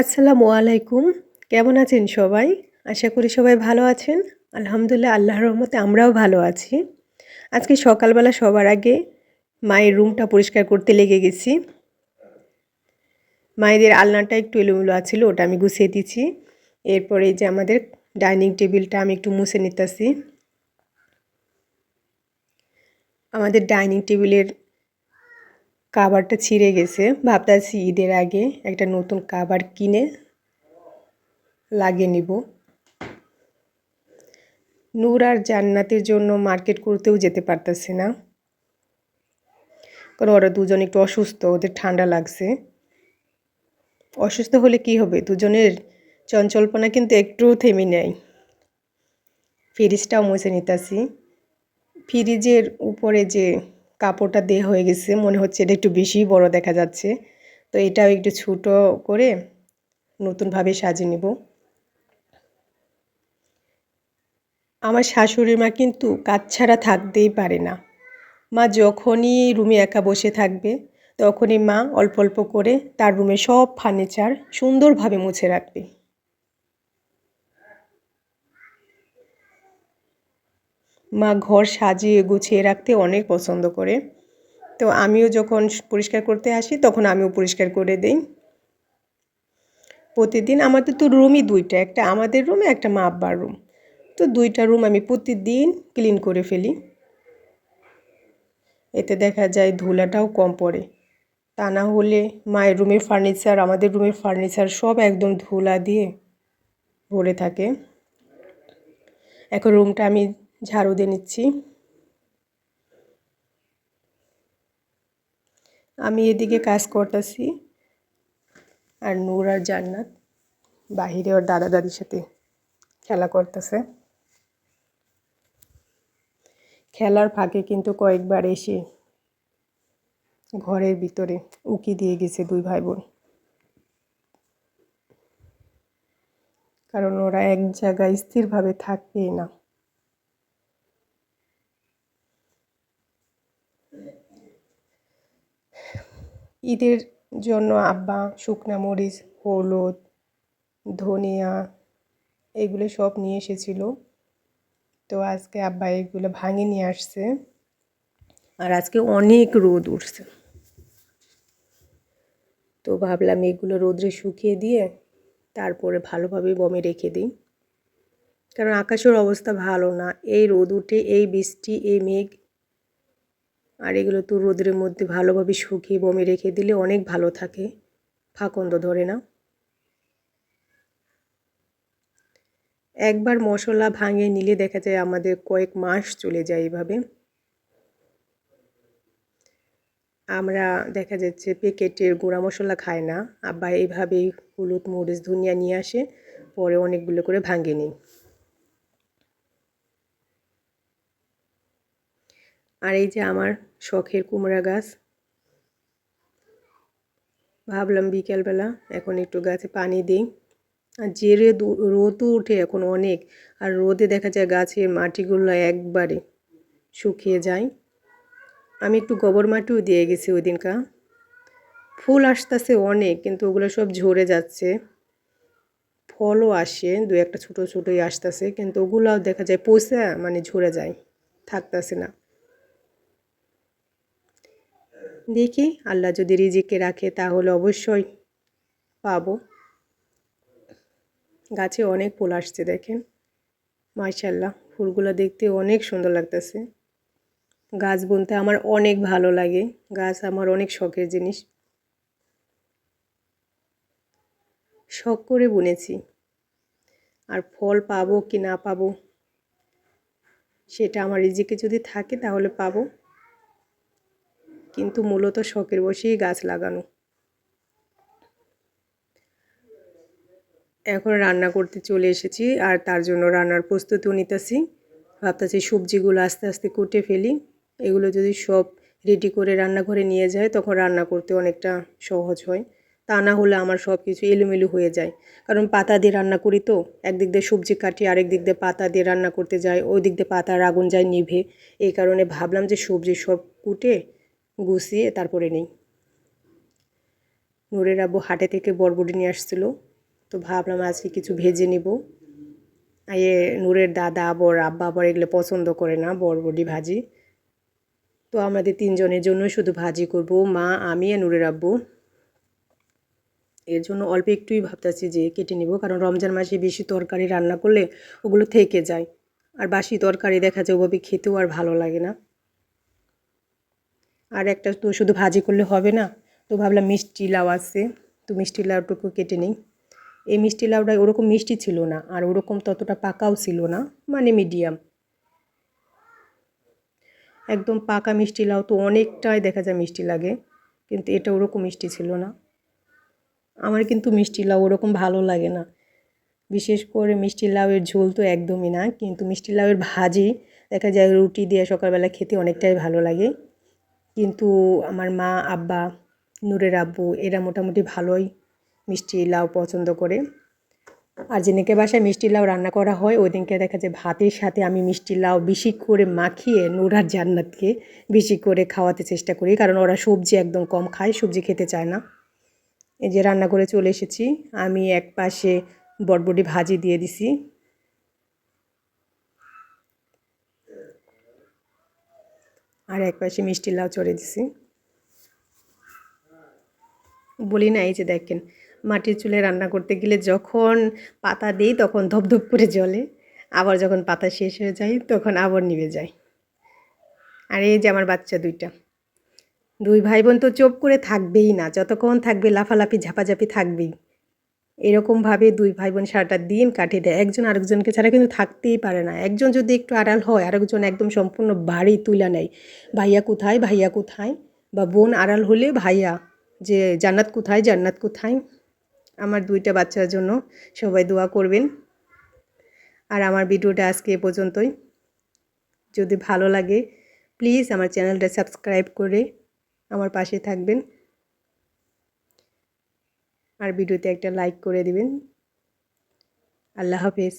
আসসালামু আলাইকুম। কেমন আছেন সবাই? আশা করি সবাই ভালো আছেন। আলহামদুলিল্লাহ, আল্লাহর রহমতে আমরাও ভালো আছি। আজকে সকালবেলা সবার আগে মায়ের রুমটা পরিষ্কার করতে লেগে গেছি। মায়েদের আলনাটা একটু এলোমেলো আছিল, ওটা আমি গুছিয়ে দিচ্ছি এরপরে যে আমাদের ডাইনিং টেবিলটা আমি একটু মুছে নিতেছি। আমাদের ডাইনিং টেবিলের কাবারটা ছিঁড়ে গেছে। ভাবতেছি ঈদের আগে একটা নতুন কাবার কিনে লাগিয়ে নিব। নূর আর জান্নাতের জন্য মার্কেট করতেও যেতে পারতেছে না। কারণ ওরা দুজন একটু অসুস্থ, ওদের ঠান্ডা লাগছে। অসুস্থ হলে কি হবে? দুজনের চঞ্চলপনা কিন্তু একটু থেমে নেয়। ফ্রিজটাও মুছে নিতেছি। ফ্রিজের উপরে যে কাপড়টা দেওয়া হয়ে গেছে। মনে হচ্ছে এটা একটু বেশি বড় দেখা যাচ্ছে। তো এটাও একটু ছোটো করে নতুনভাবে সাজিয়ে নেব। আমার শাশুড়ি মা কিন্তু কাজ ছাড়া থাকতেই পারে না। মা যখনই রুমে একা বসে থাকবে, তখনই মা অল্প অল্প করে তার রুমে সব ফার্নিচার সুন্দরভাবে মুছে রাখবে। মা ঘর সাজিয়ে গুছিয়ে রাখতে অনেক পছন্দ করে। তো আমিও যখন পরিষ্কার করতে আসি, তখন আমিও পরিষ্কার করে দিই। প্রতিদিন আমাদের তো রুমই দুইটা, একটা আমাদের রুম একটা মা আব্বার রুম তো দুইটা রুম আমি প্রতিদিন ক্লিন করে ফেলি। এতে দেখা যায় ধুলাটাও কম পড়ে। তা না হলে মায়ের রুমের ফার্নিচার আমাদের রুমের ফার্নিচার সব একদম ধুলা দিয়ে ভরে থাকে। এখন রুমটা আমি ঝাড়ু দিয়ে নিচ্ছি। আমি এদিকে কাজ করতেছি আর নূর আর জান্নাত বাহিরে ওর দাদা দাদির সাথে খেলা করতেছে। খেলার ফাঁকে কিন্তু কয়েকবার এসে ঘরের ভিতরে উকি দিয়ে গেছে দুই ভাই বোন কারণ ওরা এক জায়গায় স্থিরভাবে থাকবেই না। ঈদের জন্য আব্বা, শুকনা মরিচ, হলুদ, ধনিয়া এগুলো সব নিয়ে এসেছিল। তো আজকে আব্বা এগুলো ভাঙে নিয়ে আসছে। আর আজকে অনেক রোদ উঠছে। তো ভাবলাম এগুলো রোদ্রে শুকিয়ে দিয়ে তারপরে ভালোভাবে বমে রেখে দিই। কারণ আকাশের অবস্থা ভালো না। এই রোদ উঠে, এই বৃষ্টি, এই মেঘ আর এগুলো তো রোদের মধ্যে ভালোভাবে শুকিয়ে বমে রেখে দিলে অনেক ভালো থাকে। ফাকন্দ ধরে না একবার মশলা ভাঙে নিলে দেখা যায় আমাদের কয়েক মাস চলে যায় এইভাবে আমরা দেখা যাচ্ছে প্যাকেটের গুঁড়া মশলা খায় না। আব্বা এইভাবেই হলুদ, মরিচ, ধনিয়া নিয়ে আসে, পরে অনেকগুলো করে ভাঙে নিই। আর এই যে আমার শখের কুমড়া গাছ। ভাবলাম বিকেলবেলা এখন একটু গাছে পানি দিই। আর যে রোদও উঠে এখন অনেক, আর রোদে দেখা যায় গাছের মাটিগুলো একবারে শুকিয়ে যায়। আমি একটু গোবর মাটিও দিয়ে গেছি ওই দিনকা ফুল আসতেছে অনেক, কিন্তু ওগুলো সব ঝরে যাচ্ছে। ফলও আসে, দু একটা ছোটো ছোটোই আসতেছে, কিন্তু ওগুলাও দেখা যায় পয়সা মানে ঝরে যায়, থাকতেছে না। দেখি, আল্লাহ যদি রিজিকে রাখে তাহলে অবশ্যই পাবো। গাছে অনেক ফুল আসছে দেখেন। মার্শাল্লাহ ফুলগুলো দেখতে অনেক সুন্দর লাগতেছে। গাছ বুনতে আমার অনেক ভালো লাগে। গাছ আমার অনেক শখের জিনিস। শখ করে বুনেছি। আর ফল পাবো কি না পাবো, সেটা আমার রিজিকে যদি থাকে তাহলে পাবো। কিন্তু মূলত শখের বসেই গাছ লাগানো। এখন রান্না করতে চলে এসেছি আর তার জন্য রান্নার প্রস্তুতিও নিতেছি। ভাবতেছি সবজিগুলো আস্তে আস্তে কুটে ফেলি। এগুলো যদি সব রেডি করে রান্নাঘরে নিয়ে যায়, তখন রান্না করতে অনেকটা সহজ হয়। তা না হলে আমার সব কিছু এলোমেলো হয়ে যায়। কারণ পাতা দিয়ে রান্না করি তো, একদিক দিয়ে সবজি কাটি, আরেক দিক দিয়ে পাতা দিয়ে রান্না করতে যাই, ওই দিক দিয়ে পাতার আগুন যায় নিভে। এই কারণে ভাবলাম যে সবজি সব কুটে গুছিয়ে তারপরে নেই। নূরের আব্বু হাটে থেকে বরবটি নিয়ে আসছিল। তো ভাবলাম আজকে কিছু ভেজে নিব। এ নূরের দাদা, বর, আব্বা, বর এগুলো পছন্দ করে না বরবডি ভাজি। তো আমাদের তিনজনের জন্য শুধু ভাজি করব, মা, আমি আর নূরের আব্বু। এর জন্য অল্প একটুই ভাবতেছি যে কেটে নিব, কারণ রমজান মাসে বেশি তরকারি রান্না করলে ওগুলো থেকে যায়। আর বাসি তরকারি দেখা যায় ওভাবে খেতেও আর ভালো লাগে না। আর একটা তো শুধু ভাজি করলে হবে না। তো ভাবলাম মিষ্টি লাউ আছে। তো মিষ্টি লাউটুকু কেটে নিই। এই মিষ্টি লাউটা ওরকম মিষ্টি ছিল না আর ওরকম ততটা পাকাও ছিল না মানে মিডিয়াম। একদম পাকা মিষ্টি লাউ তো অনেকটাই দেখা যায় মিষ্টি লাগে, কিন্তু এটা ওরকম মিষ্টি ছিল না। আমার কিন্তু মিষ্টি লাউ ওরকম ভালো লাগে না। বিশেষ করে মিষ্টি লাউয়ের ঝোল তো একদমই না, কিন্তু মিষ্টি লাউয়ের ভাজি দেখা যায় রুটি দিয়ে সকালবেলা খেতে অনেকটাই ভালো লাগে। কিন্তু আমার মা, আব্বা, নূরের আব্বু এরা মোটামুটি ভালোই মিষ্টি লাউ পছন্দ করে। আর যেদিনকে বাসায় মিষ্টি লাউ রান্না করা হয় ওই দিনকে দেখা যায় ভাতের সাথে আমি মিষ্টি লাউ বেশি করে মাখিয়ে নুরার জান্নাতকে বেশি করে খাওয়াতে চেষ্টা করি, কারণ ওরা সবজি একদম কম খায়, সবজি খেতে চায় না। এই যে রান্না করে চলে এসেছি, আমি এক পাশে বটবটি ভাজি দিয়ে দিছি। আর এক পাশে মিষ্টি লাউ চড়ে দিছি। বলি না, এই যে দেখেন, মাটির চুলে রান্না করতে গেলে যখন পাতা দিই তখন ধপধপ করে জ্বলে, আবার যখন পাতা শেষ হয়ে যায় তখন আবার নিভে যায়। আর এই যে আমার বাচ্চা দুইটা, দুই ভাই বোন তো চোপ করে থাকবেই না, যতক্ষণ থাকবে লাফালাফি, ঝাপাঝাপি থাকবেই। এরকমভাবে দুই ভাই বোন সারাটা দিন কাটিয়ে দেয়। একজন আরেকজনকে ছাড়া কিন্তু থাকতেই পারে না। একজন যদি একটু আড়াল হয়, আরেকজন একদম সম্পূর্ণ বাড়ি তুলে নেয়। ভাইয়া কোথায়? ভাইয়া কোথায়? বা বোন আড়াল হলে ভাইয়া যে জান্নাত কোথায় জান্নাত কোথায়? আমার দুইটা বাচ্চার জন্য সবাই দোয়া করবেন। আর আমার ভিডিওটা আজকে এ পর্যন্তই। যদি ভালো লাগে প্লিজ আমার চ্যানেলটা সাবস্ক্রাইব করে আমার পাশে থাকবেন। আর ভিডিওতে একটা লাইক করে দিবেন। আল্লাহ হাফেজ।